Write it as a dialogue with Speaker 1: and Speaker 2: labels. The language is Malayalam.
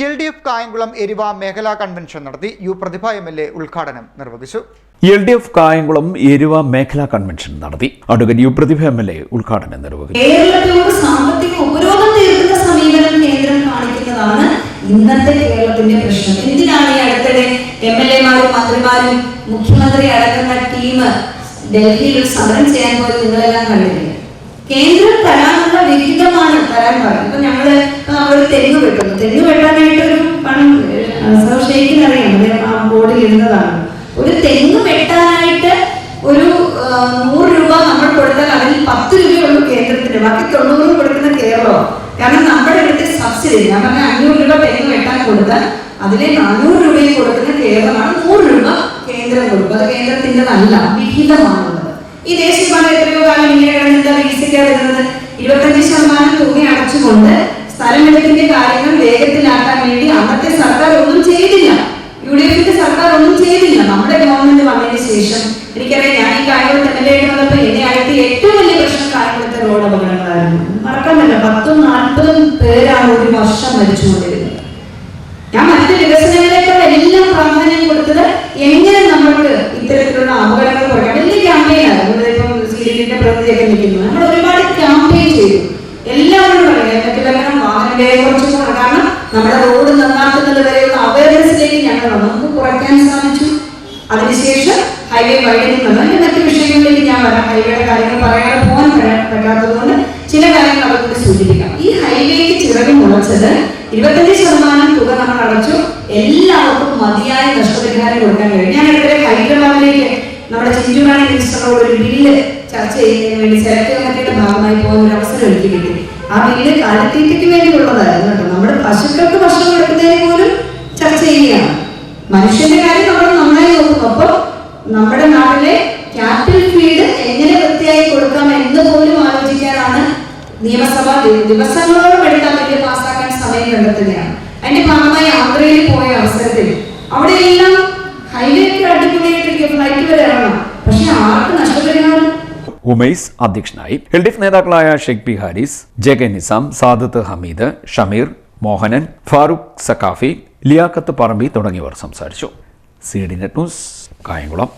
Speaker 1: L D F Kayamkulam Eruva മേഖലാ കൺവെൻഷൻ നടത്തി U Prathibha M L A ഉദ്ഘാടനം നിർവഹിച്ചു.
Speaker 2: L D F Kayamkulam Eruva മേഖലാ കൺവെൻഷൻ നടത്തി advocate U Prathibha M L A ഉദ്ഘാടനം നിർവഹിച്ചു.
Speaker 3: കേരളത്തിനോട് സാമ്പത്തിക ഉപരോധം തീർക്കുന്ന സമീപനം കേന്ദ്രം കാണിക്കുന്നതാണ് ഇന്നത്തെ കേരളത്തിന്റെ പ്രശ്നം. എന്തിനാണ് ഈ അടുത്തിടെ എം എൽ എമാരും മന്ത്രിമാരും മുഖ്യമന്ത്രി അടക്കുന്ന ടീം ഡൽഹിയിൽ ഒരു സമരം ചെയ്യാൻ പോയത് നിങ്ങളെല്ലാം കണ്ടില്ലേ? കേന്ദ്രം തരാനുള്ള വിഹിതമാണ് തരാൻ പറഞ്ഞത് ഇപ്പൊ ഞങ്ങൾ നമ്മളൊരു തെങ്ങ് വെട്ടുന്നു തെങ്ങ് വെട്ടാനായിട്ട് ഒരു പണം ഷെയ്ക്കിന് അറിയാം അദ്ദേഹം ആ ബോർഡിൽ ഇരുന്നതാണ്. ഒരു തെങ്ങ് വെട്ടാനായിട്ട് ഒരു നൂറ് രൂപ നമ്മൾ കൊടുത്താൽ അതിൽ പത്ത് രൂപയുള്ളൂ കേന്ദ്രത്തിന്. ബാക്കി തൊണ്ണൂറ് കൊടുക്കുന്ന കേരളം. കാരണം നമ്മുടെ ഇവിടുത്തെ സബ്സിഡി ഞാൻ പറഞ്ഞ അഞ്ഞൂറ് രൂപ തെങ്ങ് വെട്ടാൻ കൊടുത്താൽ അതിലെ നാനൂറ് രൂപയിൽ കൊടുക്കുന്ന കേരളമാണ് നൂറ് രൂപ കേന്ദ്രം കൊടുക്കും അത് കേന്ദ്രത്തിന്റെതല്ല വിഹിതമാണുള്ളത്. ഈ ദേശീയ എത്രയോ കാലം ഇങ്ങനെ കിടന്നിട്ട് വീഴ്ചയ്ക്കാതിരുന്നത് ഇരുപത്തഞ്ച് ശതമാനം തുക അടച്ചുകൊണ്ട് സ്ഥലമെടുപ്പിന്റെ കാര്യങ്ങൾ വേഗത്തിലാക്കാൻ വേണ്ടി അന്നത്തെ സർക്കാർ ഒന്നും ചെയ്തില്ല. യു ഡി എഫിന്റെ സർക്കാർ ഒന്നും ചെയ്തില്ല. നമ്മുടെ ഗവൺമെന്റ് വന്നതിന് ശേഷം എനിക്കറിയാം ഞാൻ ഈ കാര്യങ്ങൾ തന്നെയായിട്ട് വന്നപ്പോൾ എന്നെ ആയിട്ട് ഏറ്റവും വലിയ പ്രശ്നം കാര്യങ്ങളത്തെ റോഡ് അപകടങ്ങളായിരുന്നു. മറക്കാൻ പറ്റില്ല. പത്തും നാൽപ്പതും പേരാണ് ഒരു വർഷം മരിച്ചുകൊണ്ടിരുന്നത്. ഞാൻ മറ്റു വികസനങ്ങളെക്കാൾ എല്ലാം പ്രാധാന്യം കൊടുത്തത് എങ്ങനെ നമ്മൾക്ക് ഇത്തരത്തിലുള്ള അപകടങ്ങൾ കുറയ്ക്കാം? വലിയ ക്യാമ്പയിനാണ് ഇപ്പം സീരിയലിന്റെ പ്രതിയൊക്കെ നിൽക്കുന്നു. നമ്മുടെ റോഡ് നന്നാക്കുന്നത് വരെയുള്ള അവയർനെസ്സിലേക്ക് ഞങ്ങൾ നമുക്ക് കുറയ്ക്കാൻ സാധിച്ചു. അതിനുശേഷം ഹൈവേ അതിന്റെ മറ്റു വിഷയങ്ങളിലേക്ക് ഞാൻ വരാം. ഹൈവേയുടെ കാര്യങ്ങൾ പറയാതെ പോകാൻ പറ്റാ- പറ്റാത്തതുകൊണ്ട് ചില കാര്യങ്ങൾ അവർക്ക് സൂചിപ്പിക്കാം. ഈ ഹൈവേക്ക് ചിറക് മുളച്ചത് ഇരുപത്തഞ്ച് ശതമാനം തുക നമ്മൾ അടച്ചു. എല്ലാവർക്കും മതിയായ നഷ്ടപരിഹാരം കൊടുക്കാൻ കഴിയും. ഞാൻ ഇവിടെ ഹൈദരാബാദിലേക്ക് നമ്മുടെ ചിഞ്ചുറാണി മിനിസ്റ്ററോട് ഒരു ബില്ല് ചർച്ച ചെയ്യുന്നതിന് വേണ്ടി സെലക്ട് കമ്മിറ്റിയുടെ ഭാഗമായി പോകുന്ന ഒരു അവസരം ഒരുക്കി കിട്ടി ആ ബില്ല് കാലിത്തീറ്റയ്ക്ക് വേണ്ടിയുള്ളതായിരുന്നു കേട്ടോ. നമ്മുടെ പശുക്കൾക്ക് ഭക്ഷണം കൊടുക്കുന്നതിന് പോലും ചർച്ച ചെയ്യുകയാണ്. മനുഷ്യന്റെ കാര്യം നമ്മൾ നന്നായി നോക്കും. അപ്പൊ നമ്മുടെ നാട്ടിലെ ക്യാപിറ്റൽ ഫീഡ് എങ്ങനെ വൃത്തിയായി കൊടുക്കാം എന്ന് പോലും ആലോചിക്കാനാണ് നിയമസഭ ദിവസങ്ങളോട് എടുക്കാൻ വേണ്ടി പാസ്സാക്കാൻ സമയം കണ്ടെത്തുകയാണ്. അതിന്റെ ഭാഗമായി ആന്ധ്രയിൽ പോയ അവസരത്തിൽ അവിടെയെല്ലാം ഹൈവേ ഒക്കെ അടിപൊളിയായിട്ട് ഫ്ലൈറ്റ് വരെ ഇറങ്ങണം. പക്ഷെ ആർക്ക്
Speaker 2: ഉമൈസ് അധ്യക്ഷനായി എൽ ഡി എഫ് നേതാക്കളായ Sheikh P Haris J K Nizam Sadath Hameed Shameer Mohanan Farooq Sakhafi Liyakath Parambi തുടങ്ങിയവർ സംസാരിച്ചു. C D net news Kayamkulam.